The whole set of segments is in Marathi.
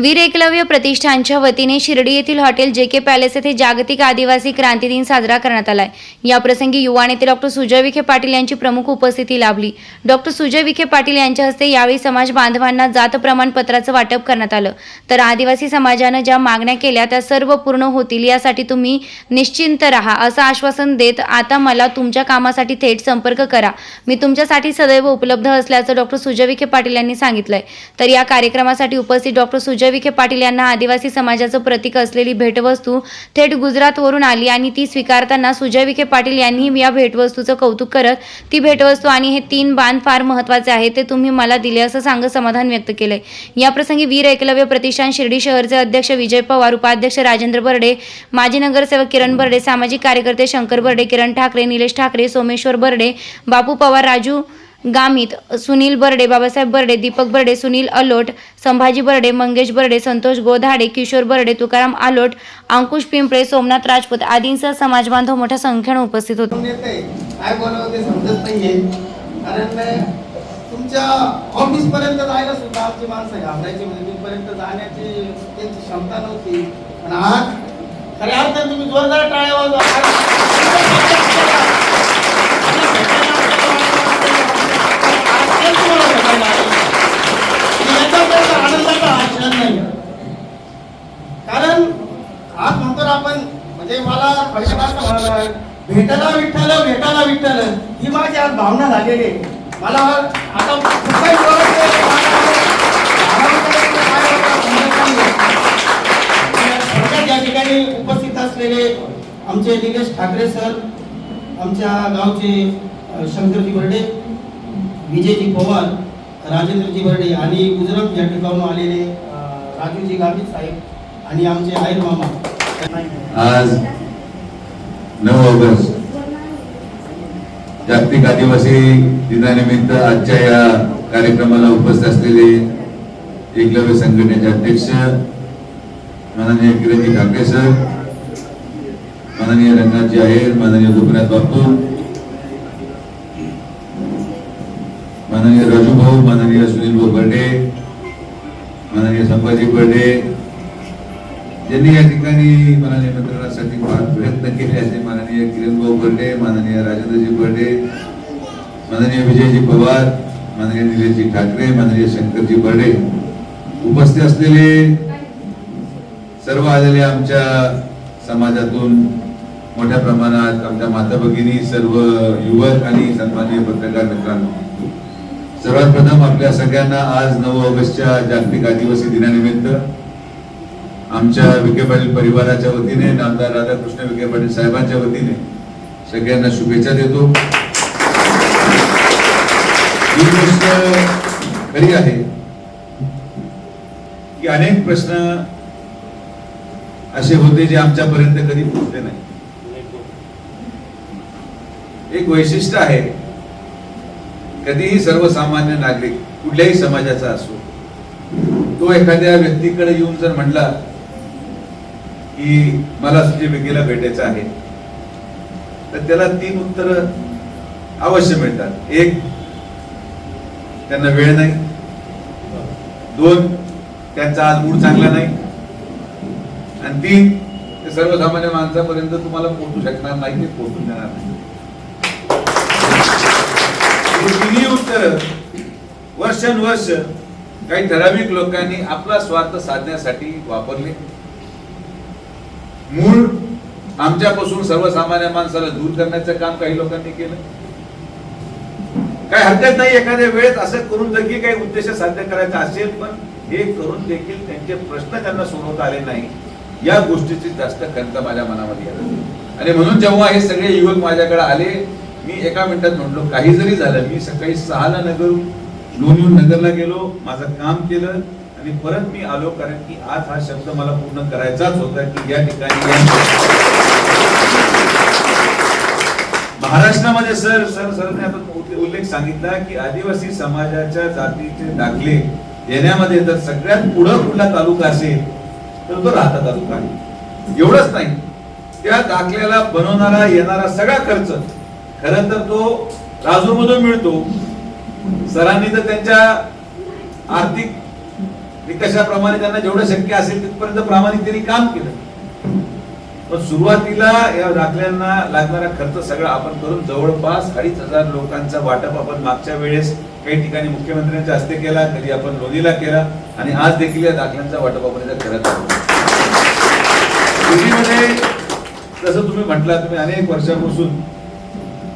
वीर एकलव्य प्रतिष्ठानच्या वतीने शिर्डी येथील हॉटेल जे के पॅलेस येथे जागतिक आदिवासी क्रांती दिन साजरा करण्यात आलाय. याप्रसंगी युवा नेते डॉक्टर सुजय विखे पाटील यांची प्रमुख उपस्थिती लाभली. डॉक्टर सुजय विखे पाटील यांच्या हस्ते यावेळी समाज बांधवांना जात प्रमाणपत्राचं वाटप करण्यात आलं. तर आदिवासी समाजानं ज्या मागण्या केल्या त्या सर्व पूर्ण होतील यासाठी तुम्ही निश्चिंत राहा असं आश्वासन देत आता मला तुमच्या कामासाठी थेट संपर्क करा. मी तुमच्यासाठी सदैव उपलब्ध असल्याचं डॉक्टर सुजय विखे पाटील यांनी सांगितलंय. तर या कार्यक्रमासाठी उपस्थित डॉक्टर सुजय विखे पाटील यांना आदिवासी समाजाचं प्रतीक असलेली भेटवस्तू थेट गुजरातवरून आली आणि ती स्वीकारताना सुजय विखे पाटील यांनी या भेटवस्तूचं कौतुक करत ती भेटवस्तू आणि हे तीन बाण फार महत्त्वाचे आहे ते तुम्ही मला दिले असं सांगत समाधान व्यक्त केलंय याप्रसंगी वीर एकलव्य प्रतिष्ठान शिर्डी शहरचे अध्यक्ष विजय पवार उपाध्यक्ष राजेंद्र बर्डे माजी नगरसेवक किरण बर्डे सामाजिक कार्यकर्ते शंकर बर्डे किरण ठाकरे निलेश ठाकरे सोमेश्वर बर्डे बापू पवार राजू गामित सुनील बर्डे बाबासाहेब बर्डे दीपक बर्डे सुनील अलोट संभाजी बर्डे मंगेश बर्डे संतोष गोधाडे किशोर बर्डे तुकाराम आलोट अंकुश पिंपळे सोमनाथ राजपूत आदींसह समाज बांधव मोठ्या संख्येने उपस्थित होते. तुमच्या ऑफिस पर्यंत जायला सुद्धा आमची माणसं घाबरायची म्हणजे तिथपर्यंत जाण्याची त्यांची क्षमता नव्हती. पण आज खऱ्या अर्थाने तुम्ही जोरदार टाळ्या वाजवा. आनंदाचा हा नाही कारण आज म्हणतो आपण म्हणजे मला थोडक्यात असं भेटायला विठ्ठल भेटायला विठ्ठल ही माझी आज भावना झालेली आहे. मला आता कुठलाही थोडक्यात या ठिकाणी उपस्थित असलेले आमचे निलेश ठाकरे सर आमच्या गावचे अ, शंकरजी बर्डे विजयजी पवार राजेंद्रजी बर्डे आणि गुजरात या ठिकाणून आलेले राजूजी गावित साहेब आणि आमचे आयर मामा. आज नऊ ऑगस्ट. जागतिक आदिवासी दिनानिमित्त आजच्या या कार्यक्रमाला उपस्थित असलेले एकलव्य संघटनेचे अध्यक्ष माननीय किरणजी ठाकरे सर माननीय रंगाजी आहेर माननीय गोपीनाथ बापू माननीय राजूभाऊ माननीय सुनील भाऊ बर्डे माननीय संभाजी बर्डे ज्यांनी या ठिकाणी मला निमंत्रणासाठी फार प्रयत्न केले असे माननीय किरण भाऊ बर्डे माननीय राजेंद्रजी बर्डे माननीय विजयजी पवार माननीय निलेशजी ठाकरे माननीय शंकरजी बर्डे उपस्थित असलेले सर्व आलेले आमच्या समाजातून मोठ्या प्रमाणात आमच्या माता भगिनी सर्व युवक आणि सन्माननीय पत्रकार मित्रांनो सर्वात प्रथम आपल्या सगळ्यांना आज नऊ ऑगस्टच्या जागतिक आदिवासी दिनानिमित्त आमच्या विखे पाटील परिवाराच्या वतीने नामदार राधाकृष्ण विखे पाटील साहेबांच्या वतीने सगळ्यांना शुभेच्छा देतो. ही गोष्ट खरी आहे की अनेक प्रश्न असे होते जे आमच्यापर्यंत कधी पोहोचले नाही एक वैशिष्ट्य आहे कधीही सर्वसामान्य नागरिक कुठल्याही समाजाचा असो तो एखाद्या व्यक्तीकडे येऊन जर म्हणला की मला सुजय विकेला भेटायचं आहे तर त्याला तीन उत्तर अवश्य मिळतात. एक त्यांना वेळ नाही. दोन त्यांचा आज मूड चांगला नाही. आणि तीन ते सर्वसामान्य माणसापर्यंत तुम्हाला पोहोचू शकणार नाही ते पोहोचून देणार नाही. करत वर्षानुवर्ष काही ठराविक लोकांनी आपला स्वार्थ साधण्यासाठी वापरले. मूळ आमच्यापासून सर्वसामान्य माणसाला दूर करण्याचं काम काही लोकांनी केलं. काही हरकत नाही एखाद्या वेळेस असं करून देखील काही उद्देश साध्य करायचा असेल पण हे करून देखील त्यांचे प्रश्न त्यांना सोडवता आले नाही. या गोष्टीची जास्त खंत माझ्या मनामध्ये आली आणि म्हणून जेव्हा हे सगळे युवक माझ्याकडे आले मी एका मिनिटात म्हटलो काही जरी झालं मी सकाळी सहाला नगर लोणीहून नगरला गेलो माझं काम केलं आणि परत मी आलो कारण की आज हा शब्द मला पूर्ण करायचाच होता की या ठिकाणी महाराष्ट्रामध्ये सर सर सरने आता उल्लेख सांगितला की आदिवासी समाजाच्या जातीचे दाखले देण्यामध्ये जर सगळ्यात पुढं कुठला तालुका असेल तर तो राहता तालुका आहे. एवढंच नाही. त्या दाखल्याला बनवणारा येणारा सगळा खर्च खर तर तो राजूमधून मिळतो. सरांनी तर त्यांच्या आर्थिक निकषाप्रमाणे त्यांना जेवढं शक्य असेल तिथपर्यंत प्रामाणिकतेने काम केलं. पण सुरुवातीला या दाखल्यांना लागणारा खर्च सगळा आपण करून जवळपास अडीच हजार लोकांचा वाटप आपण मागच्या वेळेस काही ठिकाणी मुख्यमंत्र्यांच्या हस्ते केला कधी आपण लोणीला केला आणि आज देखील या दाखल्यांचा वाटप आपण इथं करत आहोत. जसं तुम्ही म्हटला तुम्ही अनेक वर्षापासून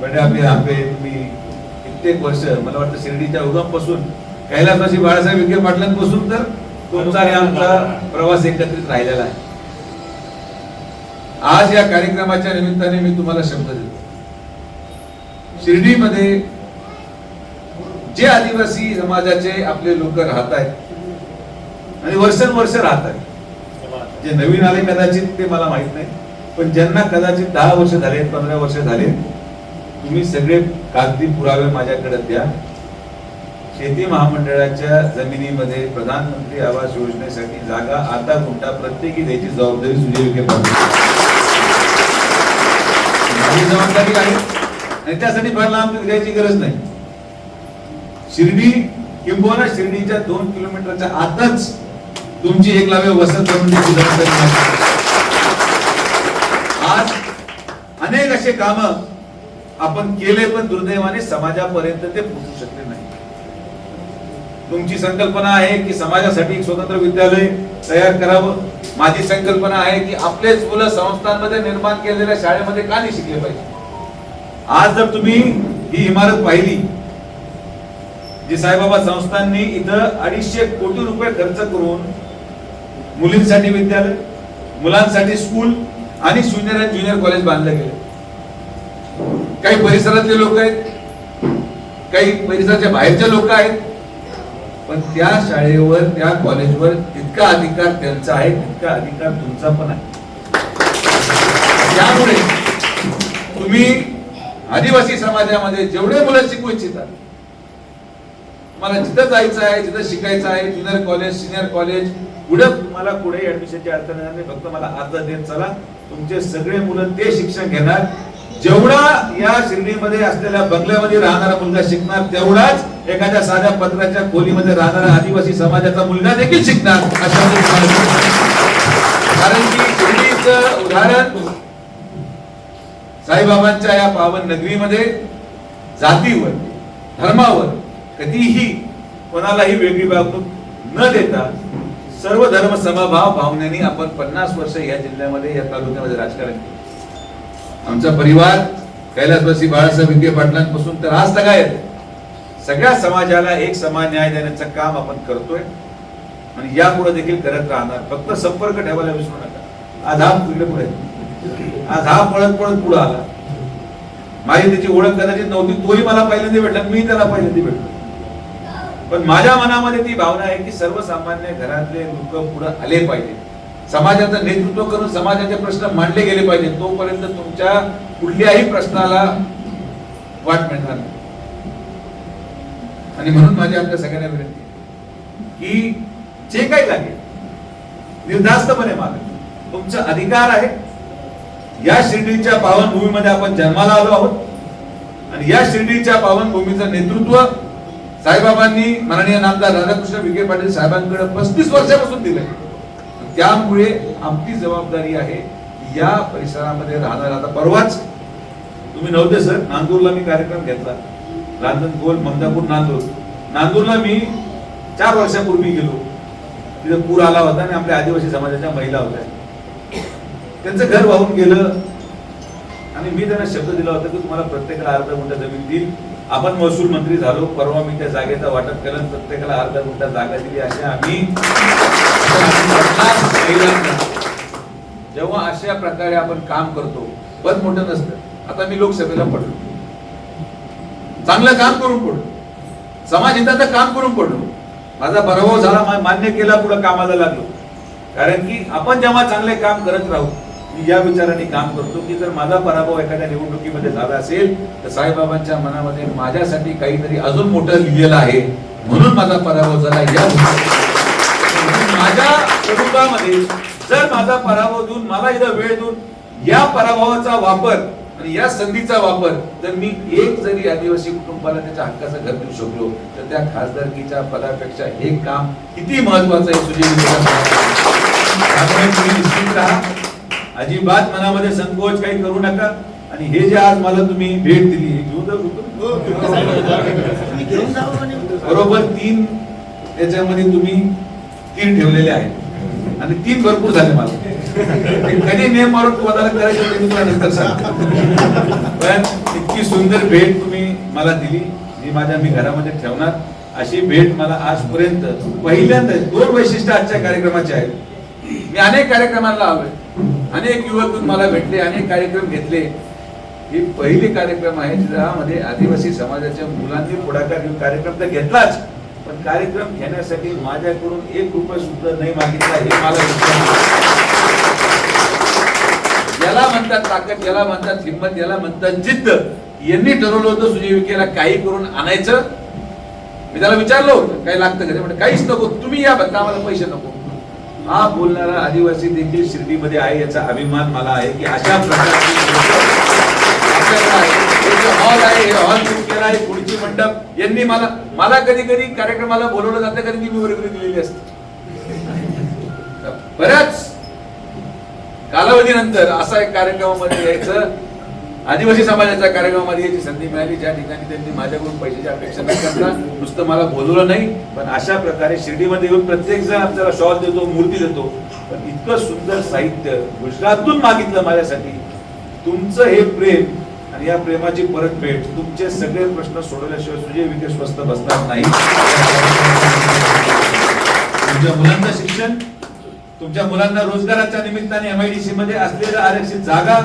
म्हणजे आपले आपले कित्येक वर्ष मला वाटतं शिर्डीच्या उगमपासून कैलासवासी बाळासाहेब विखे पाटलांपासून तर तुमचा आणि आमचा प्रवास एकत्रित राहिलेला आहे. आज या कार्यक्रमाच्या निमित्ताने मी तुम्हाला शब्द देतो. शिर्डीमध्ये जे आदिवासी समाजाचे आपले लोक राहत आहेत आणि वर्षानुवर्ष राहत आहेत जे नवीन आले कदाचित ते मला माहीत नाही पण ज्यांना कदाचित दहा वर्ष झाले पंधरा वर्ष झाले तुम्ही सगळे कागदी पुरावे माझ्याकडे द्या. शेती महामंडळाच्या जमिनीमध्ये प्रधानमंत्री आवास योजनेसाठी जागा आता गुंठा प्रत्येकी द्यायची जबाबदारी सुजय विखे पाटील माझी जबाबदारी आहे. आणि त्यासाठी फार लांब द्यायची गरज नाही. शिर्डी किंबहुना शिर्डीच्या दोन किलोमीटरच्या आतच तुमची एक वसंत वसत जबाबदारी आज अनेक असे कामं आपण केले पण दुर्दैवाने समाजापर्यंत ते पोहोचू शकले नाही. तुमची संकल्पना आहे की समाजासाठी एक स्वतंत्र विद्यालय तयार करावं. माझी संकल्पना आहे की आपलेच मुलं संस्थांमध्ये निर्माण केलेल्या शाळेमध्ये का नाही शिकले पाहिजे? आज जर तुम्ही ही इमारत पाहिली जी साईबाबा संस्थांनी इथं अडीचशे कोटी रुपये खर्च करून मुलींसाठी विद्यालय मुलांसाठी स्कूल आणि ज्युनियर आणि ज्युनियर कॉलेज बांधलं गेलं. काही परिसरातले लोक आहेत काही परिसराच्या बाहेरचे लोक आहेत पण त्या शाळेवर त्या कॉलेजवर तितका अधिकार त्यांचा आहे तितका अधिकार तुमचा पण आहे. त्यामुळे तुम्ही आदिवासी समाजामध्ये जेवढे मुलं शिकू इच्छितात मला जिथं जायचं आहे जिथं शिकायचं आहे ज्युनियर कॉलेज सिनियर कॉलेज पुढे तुम्हाला कुठेही ऍडमिशनची अडचण येणार नाही फक्त मला अर्ज देत चला. तुमचे सगळे मुलं ते शिक्षण घेणार. जेवढा या शिर्डीमध्ये असलेल्या बंगल्यामध्ये राहणारा मुलगा शिकणार तेवढाच एखाद्या साध्या पत्राच्या खोलीमध्ये राहणारा आदिवासी समाजाचा मुलगा देखील शिकणार अशा कारण की शिर्डीचं उदाहरण साईबाबांच्या या पावन नगरीमध्ये जातीवर धर्मावर कधीही कोणालाही वेगळी वागणूक न देता सर्व धर्म समभाव भावनेने आपण पन्नास वर्ष या जिल्ह्यामध्ये या तालुक्यामध्ये राजकारण केलं. आमचा परिवार कैलासवासी बाळासाहेब विखे पाटलांपासून तर आज तगायत सगळ्या समाजाला एक समान न्याय देण्याचं काम आपण करतोय आणि यापुढे देखील करत राहणार. फक्त संपर्क ठेवायला विसरू नका. आज हा पुढे पुढे. आज हा पळत पळत पुढे आला. माझी त्याची ओळख कदाचित नव्हती तोही मला पहिल्यांदा भेटला मी त्याला पहिल्यांदा भेटलो. पण माझ्या मनामध्ये ती भावना आहे की सर्वसामान्य घरातले लोक पुढे आले पाहिजे समाजाचं नेतृत्व करून समाजाचे प्रश्न मांडले गेले पाहिजे तोपर्यंत तुमच्या कुठल्याही प्रश्नाला वाट मिळणार नाही. आणि म्हणून माझी आपल्या सगळ्यांना विनंती की जे काही लागेल निर्धास्तपणे मागा. तुमचा अधिकार आहे. या शिर्डीच्या पावनभूमीमध्ये आपण जन्माला आलो आहोत. आणि या शिर्डीच्या पावनभूमीचं नेतृत्व साईबाबांनी माननीय नामदार राधाकृष्ण विखे पाटील साहेबांकडे पस्तीस वर्षापासून दिलंय. त्यामुळे आमची जबाबदारी आहे या परिसरामध्ये राहणार आता परवाच तुम्ही नव्हते सर. नांदूरला मी कार्यक्रम घेतला. रांजण गोल ममदापूर नांदूर. नांदूरला मी चार वर्षापूर्वी गेलो. तिथं पूर आला होता आणि आपल्या आदिवासी समाजाच्या महिला होत्या. त्यांचं घर वाहून गेलं. आणि मी त्यांना शब्द दिला होता की तुम्हाला प्रत्येकाला अर्ध गुंठा जमीन देईल. आपण महसूल मंत्री झालो परवा मी त्या जागेचं वाटप केलं प्रत्येकाला अर्धा गुंठा जागा दिली अशा आम्ही जेव्हा अशा प्रकारे आपण काम करतो पण मोठं नसतं. आता मी लोकसभेला पडलो. चांगलं काम करून पडलो. समाज हिताचं काम करून पडलो. माझा पराभव झाला मान्य केला पुढे कामाला लागलो. कारण की आपण जेव्हा चांगले काम करत राहू मी या विचाराने काम करतो की जर माझा पराभव एखाद्या निवडणुकीमध्ये झाला असेल तर साईबाबांच्या मनामध्ये माझ्यासाठी काहीतरी अजून मोठं लिहिलेलं आहे. म्हणून माझा पराभव झाला या माझ्या कुटुंबामध्ये जर माझा पराभव देऊन मला इथं वेळ देऊन या पराभवाचा वापर आणि या संधीचा वापर जर मी एक जरी आदिवासी कुटुंबाला त्याच्या हक्काचं घर देऊ शकलो तर त्या खासदारकीच्या पदापेक्षा हे काम किती महत्वाचं आहे सुजय निश्चित राहा. अजिबात मनामध्ये संकोच काही करू नका. आणि हे जे आज मला तुम्ही भेट दिली हे घेऊन जाऊ म्हणे. बरोबर तीन त्याच्यामध्ये तुम्ही तीन ठेवलेले आहेत. आणि तीन भरपूर झाले मला. कधी नियम मारून तुम्हाला करायचे ते तुम्हाला नंतर सांगतो. पण इतकी सुंदर भेट तुम्ही मला दिली. जी माझ्या मी घरामध्ये ठेवणार. अशी भेट मला आजपर्यंत पहिल्यांदा दोन वैशिष्ट्य आजच्या कार्यक्रमाचे आहेत. मी अनेक कार्यक्रमांना आलोय. अनेक युवक मला भेटले अनेक कार्यक्रम घेतले. हे पहिली कार्यक्रम आहे ज्यामध्ये आदिवासी समाजाच्या मुलांनी पुढाकार घेऊन कार्यक्रम तर घेतलाच पण कार्यक्रम घेण्यासाठी माझ्याकडून एक रुपये सुद्धा नाही मागितला हे मला याला म्हणतात ताकद याला म्हणतात हिंमत याला म्हणतात जिद्द. यांनी ठरवलं होतं सुजय विखेला काही करून आणायचं. मी त्याला विचारलं होतं काय लागतं का? म्हणजे काहीच नको तुम्ही या फक्त आम्हाला पैसे नको. हा बोलणारा आदिवासी देखील शिर्डीमध्ये आहे याचा अभिमान मला आहे की अशा प्रकारची हॉल आहे हॉल बुक केला आहे पुढची मंडप यांनी मला मला कधी कधी कार्यक्रमाला बोलवलं जातं कारण की मी वर्गणी दिलेली असते. बऱ्याच कालावधीनंतर असा एक कार्यक्रमामध्ये यायचं आदिवासी समाजाच्या कार्यक्रमामध्ये याची संधी मिळाली. ज्या ठिकाणी त्यांनी माझ्याकडून पैशाची अपेक्षा न करता नुसतं मला बोलवलं नाही पण अशा प्रकारे शिर्डीमध्ये येऊन प्रत्येक जण आपल्याला शॉल देतो मूर्ती देतो. पण इतकं सुंदर साहित्य गुजरातून मागितलं माझ्यासाठी. तुमचं हे प्रेम आणि या प्रेमाची परतफेड तुमचे सगळे प्रश्न सोडवल्याशिवाय सुजय विखे स्वस्त बसणार नाही. तुमच्या मुलांचं शिक्षण तुमच्या मुलांना रोजगाराच्या निमित्ताने एमआयडीसी मध्ये असलेल्या आरक्षित जागा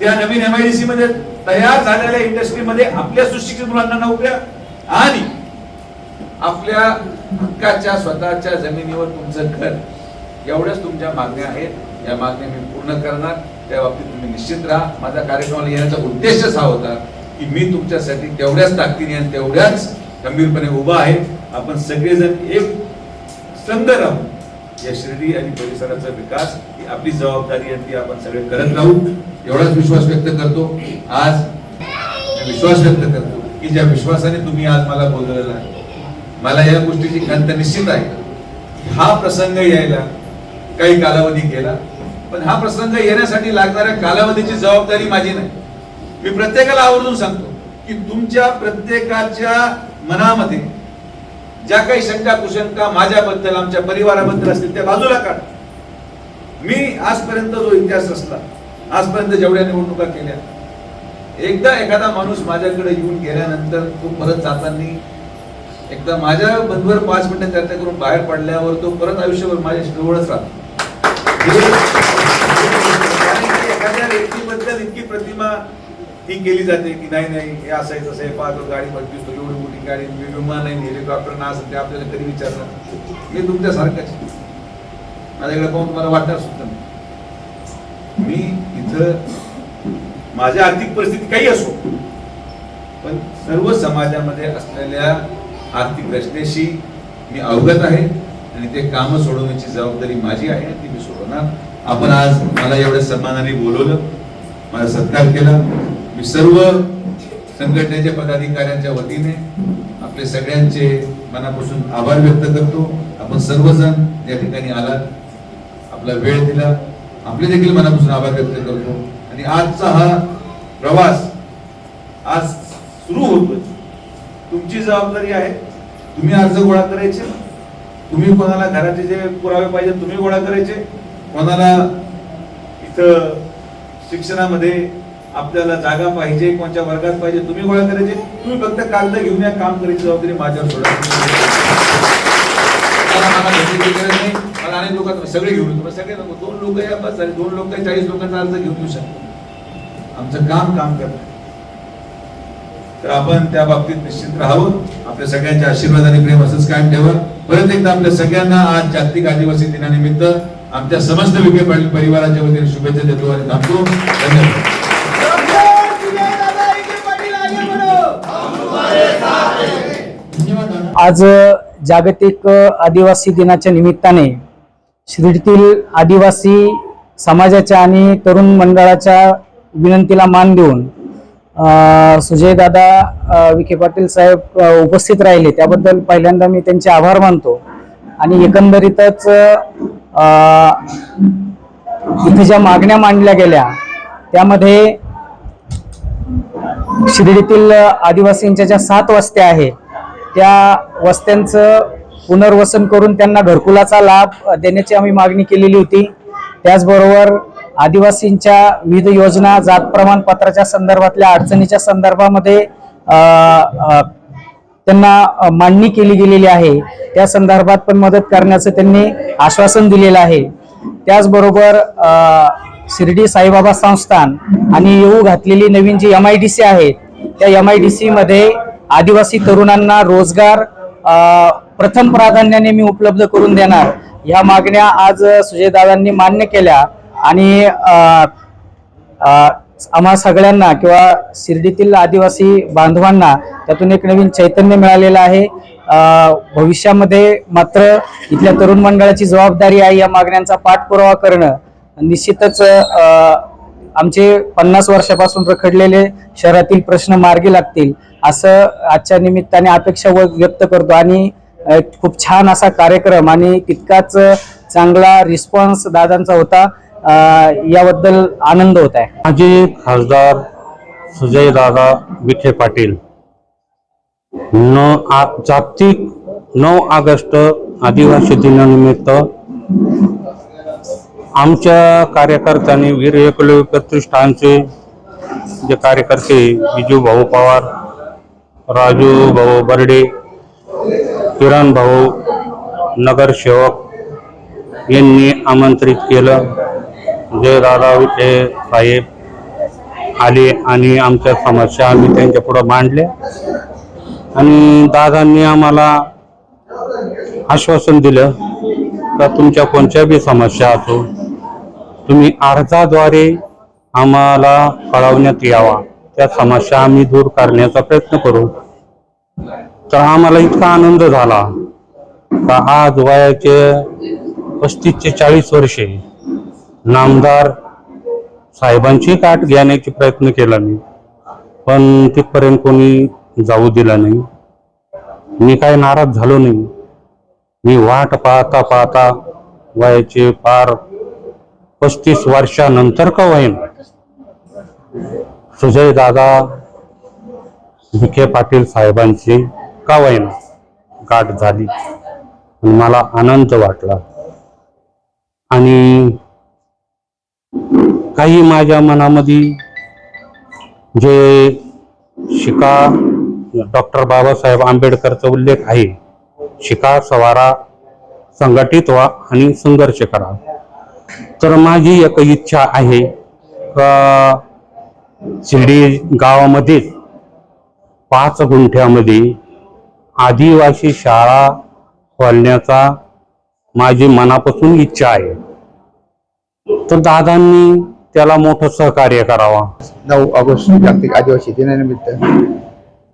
त्या नवीन एमआयडीसी मध्ये तयार झालेल्या इंडस्ट्रीमध्ये आपल्या सुशिक्षित मुलांना नोकऱ्या आणि आपल्या हक्काच्या स्वतःच्या जमिनीवर तुमचं घर. एवढ्याच तुमच्या मागण्या आहेत. या मागण्या मी पूर्ण करणार. त्या बाबतीत तुम्ही निश्चित राहा. माझा कार्यक्रमाला येण्याचा उद्देशच हा होता की मी तुमच्यासाठी तेवढ्याच ताकदीने आणि तेवढ्याच गंभीरपणे उभा आहे. आपण सगळेजण एक संघ राहू. या शिर्डी आणि परिसराचा विकास ही आपली जबाबदारी आहे ती आपण सगळे करत राहू. एवढाच विश्वास व्यक्त करतो. आज विश्वास व्यक्त करतो की ज्या विश्वासाने तुम्ही आज मला बोलवलेला आहे मला या गोष्टीची खंत निश्चित आहे. हा प्रसंग यायला काही कालावधी गेला पण हा प्रसंग येण्यासाठी लागणाऱ्या कालावधीची जबाबदारी माझी नाही. मी प्रत्येकाला आवर्जून सांगतो की तुमच्या प्रत्येकाच्या मनामध्ये ज्या काही शंका कुशंका माझ्याबद्दल आमच्या परिवाराबद्दल असतील त्या बाजूला काढ. मी आजपर्यंत जो इतिहास असला आजपर्यंत जेवढ्या निवडणुका केल्या एकदा एखादा माणूस माझ्याकडे येऊन गेल्यानंतर तो परत जाताना एकदा माझ्या बंधूवर पाच मिनिटं चर्चा करून बाहेर पडल्यावर तो परत आयुष्यभर माझ्या जवळच राहतो. एखाद्या व्यक्तीबद्दल इतकी प्रतिमा ही केली जाते की नाही नाही हे असं आहे आहे पाहतो गाडी बघतीस तो एवढी मोठी गाडी मी विमान नाही हेलिकॉप्टर ना असं ते आपल्याला कधी विचारणार मी तुमच्यासारखंच. माझ्याकडे पाहून मला वाटणार सुद्धा नाही. मी इथं माझ्या आर्थिक परिस्थिती काही असो पण सर्व समाजामध्ये असलेल्या आर्थिक रचनेशी मी अवगत आहे आणि ते काम सोडवण्याची जबाबदारी माझी आहे ती मी सोडवणार. आपण आज मला एवढ्या सन्मानाने बोलवलं माझा सत्कार केला. मी सर्व संघटनेच्या पदाधिकाऱ्यांच्या वतीने आपले सगळ्यांचे मनापासून आभार व्यक्त करतो. आपण सर्वजण या ठिकाणी आलात. आपला वेळ दिला. आपले देखील मनापासून आभार व्यक्त करतो. आणि आजचा हा प्रवास आज सुरू होतोय. तुमची जबाबदारी आहे. तुम्ही अर्ज गोळा करायचे. तुम्ही कोणाला घराचे जे पुरावे पाहिजे तुम्ही गोळा करायचे. कोणाला इथं शिक्षणामध्ये आपल्याला जागा पाहिजे कोणत्या वर्गात पाहिजे तुम्ही गोळा करायचे. तुम्ही फक्त कागद घेऊन या काम करायची जबाबदारी माझ्यावर सोडा. मला अनेक लोक सगळे घेऊन सगळे नको दोन लोक या बस झाले दोन लोक चाळीस लोकांचा अर्ज घेऊन येऊ शकतो आमचं काम काम करत तर आपण त्या बाबतीत निश्चित राहावं. आपल्या सगळ्यांच्या आशीर्वाद आणि प्रेम असंच कायम ठेवा. परत एकदा आपल्या सगळ्यांना आज जागतिक आदिवासी दिनानिमित्त आमच्या समस्त विखे पाटील परिवाराच्या वतीने शुभेच्छा देतो आणि थांबतो. धन्यवाद डॉक्टर सुजय दादा विखे पाटील आगे बढ़ो. आज जागतिक आदिवासी दिनाच्या निमित्ताने शिर्डीतील आदिवासी समाजाच्या आणि तरुण मंडळाच्या विनंतीला मान देऊन सुजयदादा विखे पाटील साहेब उपस्थित राहिले. त्याबद्दल पहिल्यांदा मी त्यांचे आभार मानतो. आणि एकंदरीतच इथे ज्या मागण्या मांडल्या गेल्या त्यामध्ये शिर्डीतील आदिवासींच्या ज्या सात वस्त्या आहेत त्या वस्त्यांचं पुनर्वसन करून त्यांना घरकुलाचा लाभ देण्याची आम्ही मागणी केलेली होती. त्याचबरोबर आदिवासींच्या विविध योजना जात प्रमाणपत्राच्या संदर्भातल्या अडचणीच्या संदर्भामध्ये त्यांना मांडणी केली गेलेली आहे. त्या संदर्भात पण मदत करण्याचं त्यांनी आश्वासन दिलेलं आहे. त्याचबरोबर शिर्डी साईबाबा संस्थान आणि येऊ घातलेली नवीन G M I D C आहे त्या एम आय डी सीमध्ये आदिवासी तरुणांना रोजगार प्रथम प्राधान्याने मी उपलब्ध करून देणार. ह्या मागण्या आज सुजयदादांनी मान्य केल्या आणि आम्हा सगळ्यांना किंवा शिर्डीतील आदिवासी बांधवांना त्यातून एक नवीन चैतन्य मिळालेलं आहे. भविष्यामध्ये मात्र इथल्या तरुण मंडळाची जबाबदारी आहे या मागण्यांचा पाठपुरावा करणं. निश्चितच आमचे पन्नास वर्षापासून रखडलेले शहरातील प्रश्न मार्गी लागतील असं आजच्या निमित्ताने अपेक्षा व- व्यक्त करतो. आणि खूप छान असा कार्यक्रम आणि तितकाच चांगला रिस्पॉन्स दादांचा होता. याबद्दल आनंद होत आहे. माजी खासदार सुजयदादा विखे पाटील. न आ जागतिक नऊ ऑगस्ट आदिवासी दिनानिमित्त आमच्या कार्यकर्त्यांनी वीर एकलव्य प्रतिष्ठानचे जे कार्यकर्ते विजू भाऊ पवार राजू भाऊ बर्डे किरण भाऊ नगरसेवक यांनी आमंत्रित केलं. जयदादा विखे साहेब आले आणि आमच्या समस्या आम्ही त्यांच्या पुढं मांडल्या. आणि दादांनी आम्हाला आश्वासन दिलं का तुमच्या कोणत्या बी समस्या असो तुम्ही अर्जाद्वारे आम्हाला कळवण्यात यावा. त्या समस्या आम्ही दूर करण्याचा प्रयत्न करू. तर आम्हाला इतका आनंद झाला का आज वयाचे पस्तीस ते चाळीस वर्षे. नामदार साहेबांची गाठ घेण्याचा प्रयत्न केला मी. पण तिथपर्यंत कोणी जाऊ दिला नाही. मी काय नाराज झालो नाही. मी वाट पाहता पाहता वयाचे पार पस्तीस वर्षानंतर का होईन? सुजय दादा विखे पाटील साहेबांची का होईन? गाठ झाली. मला आनंद वाटला. आणि काही माझ्या मनामध्ये जे शिका डॉक्टर बाबासाहेब आंबेडकरचा उल्लेख आहे शिका सवारा संघटित व्हा आणि संघर्ष करा. तर माझी एक इच्छा आहे का शिर्डी गावामध्येच पाच गुंठ्यामध्ये आदिवासी शाळा खोलण्याचा माझी मनापासून इच्छा आहे. तर दादांनी त्याला मोठं सहकार्य करावा. नऊ ऑगस्ट जागतिक आदिवासी दिनानिमित्त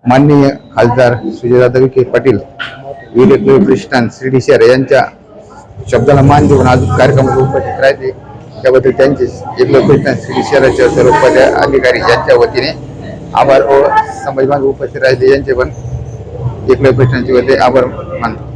माननीय खासदार सुजयदादा विखे पाटील विवेक प्रतिष्ठान शिर्डी शहर यांच्या शब्दाला मान देऊन आज कार्यक्रमात उपस्थित राहते. त्याबद्दल त्यांचे एकलव्य श्री शहराच्या सर्व पदाधिकारी यांच्या वतीने आभार व समाज बांधव उपस्थित राहिले. यांचे पण एकलव्य प्रतिष्ठानचे वतीने आभार मानतो